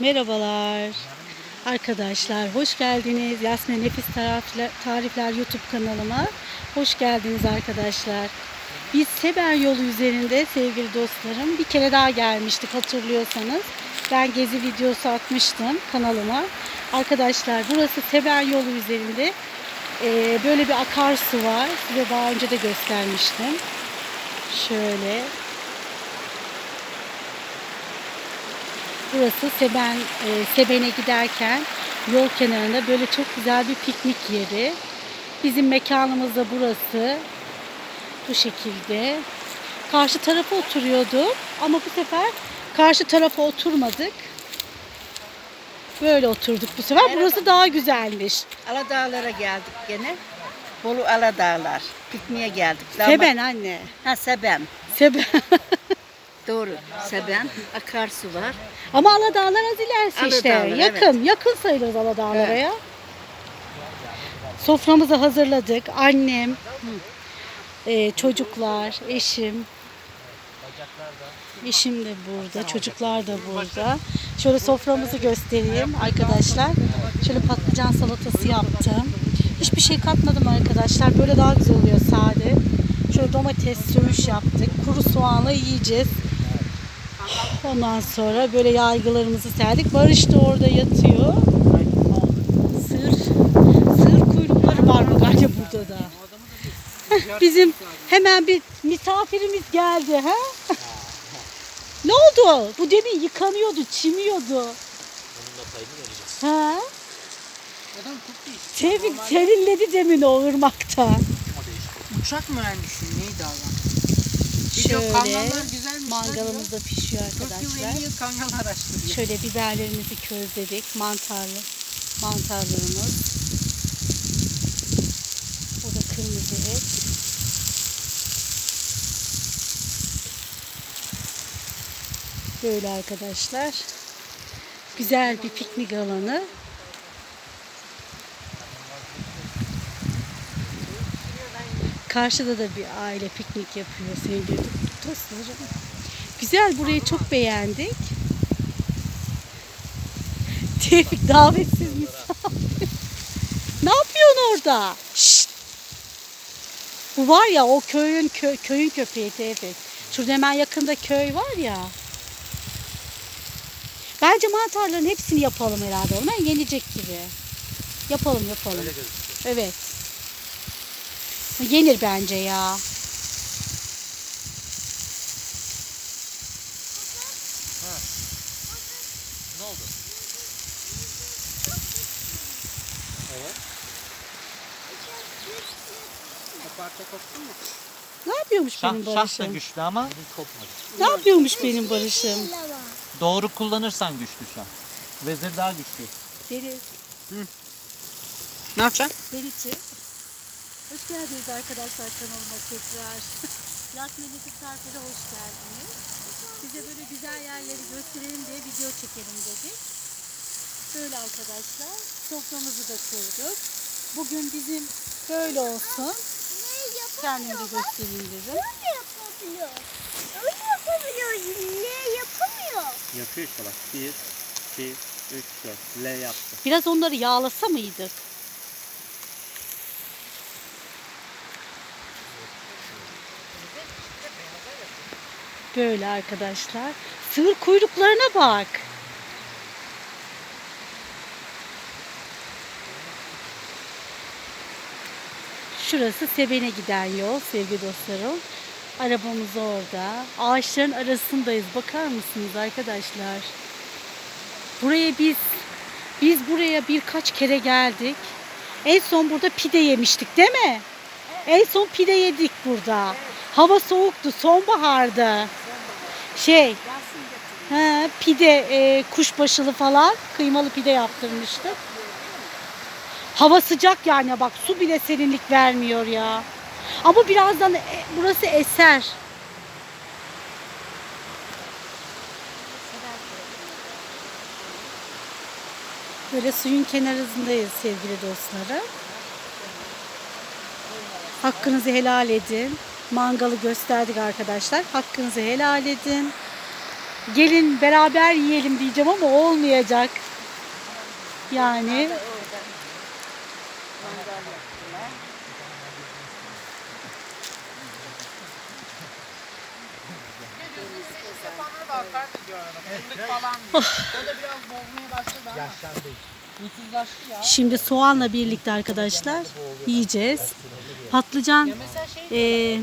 Merhabalar. Arkadaşlar hoş geldiniz. Yasmin Nefis Tarifler, YouTube kanalıma. Hoş geldiniz arkadaşlar. Biz Seber yolu üzerinde sevgili dostlarım bir kere daha gelmiştik hatırlıyorsanız. Ben gezi videosu atmıştım kanalıma. Arkadaşlar burası Seber yolu üzerinde eee, böyle bir akarsu var. Size daha önce de göstermiştim. Şöyle Burası Seben, e, Seben'e giderken yol kenarında böyle çok güzel bir piknik yeri. Bizim mekanımız da burası. Bu şekilde. Karşı tarafa oturuyorduk ama bu sefer karşı tarafa oturmadık. Böyle oturduk bu sefer. Burası daha güzelmiş. Aladağlara geldik gene. Bolu Aladağlar. Pikniğe geldik. Damat- Seben anne. Ha Seben. Seben. Doğru. Seben. Akarsu var. ama Aladağlar az ilerisi işte. Aladağlar, Yakın. Yakın sayılırız Aladağlara Evet. ya. Soframızı hazırladık. Annem, e, çocuklar, eşim. Eşim de burada, çocuklar da burada. Şöyle soframızı göstereyim arkadaşlar. Şöyle patlıcan salatası yaptım. Hiçbir şey katmadım arkadaşlar. Böyle daha güzel oluyor sade. Şöyle domates söğüş yaptık. Kuru soğanla yiyeceğiz. Ondan sonra böyle yaygılarımızı serdik. Barış da orada yatıyor. Sığır, sığır kuyrukları var mı galiba burada da. Bizim hemen bir misafirimiz geldi ha? ne oldu? Bu demin yıkanıyordu, çimiyordu. Ha? Tevfik serinledi demin o ırmakta. Uçak mühendisi neydi adam? Şöyle mangalımız da pişiyor 40 yıl arkadaşlar. 50 yıl kangal araştırıyor. Şöyle biberlerimizi közledik. Mantarlı. Mantarlarımız. Bu da kırmızı et. Böyle arkadaşlar. Güzel bir piknik alanı. Karşıda da bir aile piknik yapıyor sevgili dostlarım. Güzel burayı çok beğendik. Tevfik davetsiz misafir. ne yapıyorsun orada? Şşt. Bu var ya o köyün kö- köyün köpeği Tevfik. Şurada hemen yakında köy var ya. Bence mantarların hepsini yapalım herhalde. Onlar yenecek gibi. Yapalım yapalım. Evet. Yenir bence ya. Ne oldu? Koparta koptun mu? Ne yapıyormuş Şah, benim şah da Barış'ım? güçlü ama kopmadı. Ne yapıyormuş benim Barış'ım? Doğru kullanırsan güçlü şah. Vezir daha güçlü. Deniz, Ne yapacaksın? Deniz'i. Hoş geldiniz arkadaşlar kanalıma tekrar. Yasmin'in tarifine hoş geldiniz. Size böyle güzel yerleri gösterelim diye video çekelim dedik. Böyle arkadaşlar. Soframızı da kurduk. Bugün bizim böyle olsun. Kendim de göstereyim dedim. Öyle yapabiliyor. Öyle yapabiliyor. Ne yapamıyor? Yapıyor işte bak. 1, 2, 3, 4. L yaptı. Biraz onları yağlasa mıydık? Böyle arkadaşlar. Sığır kuyruklarına bak. Şurası Seben'e giden yol sevgili dostlarım. Arabamız orada. Ağaçların arasındayız. Bakar mısınız arkadaşlar? Buraya biz biz buraya birkaç kere geldik. En son burada pide yemiştik değil mi? En son pide yedik burada. Hava soğuktu, sonbahardı. Şey, he, pide, e, kuşbaşılı falan, kıymalı pide yaptırmıştık. Hava sıcak yani bak su bile serinlik vermiyor ya. Ama birazdan e, burası eser. Böyle suyun kenarındayız sevgili dostlarım. Hakkınızı helal edin. Mangalı gösterdik arkadaşlar. Hakkınızı helal edin. gelin beraber yiyelim diyeceğim ama olmayacak. Yani. Fındık falan diyor. O da biraz bozmaya başladı ama. Huysuzlaştı ya. Şimdi soğanla birlikte arkadaşlar yiyeceğiz. Patlıcan e,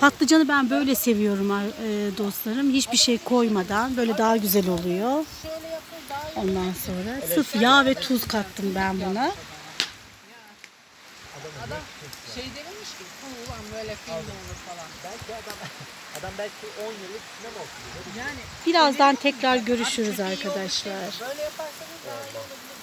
patlıcanı ben böyle seviyorum e, dostlarım. Hiçbir şey koymadan böyle daha güzel oluyor. Ondan sonra sırf yağ ve tuz kattım ben buna. Adam şey dememiş ki ulan böyle film olur falan. Adam belki 10 yıllık sinema okuyor. Yani Birazdan tekrar görüşürüz arkadaşlar. böyle yaparsanız daha iyi olabilir.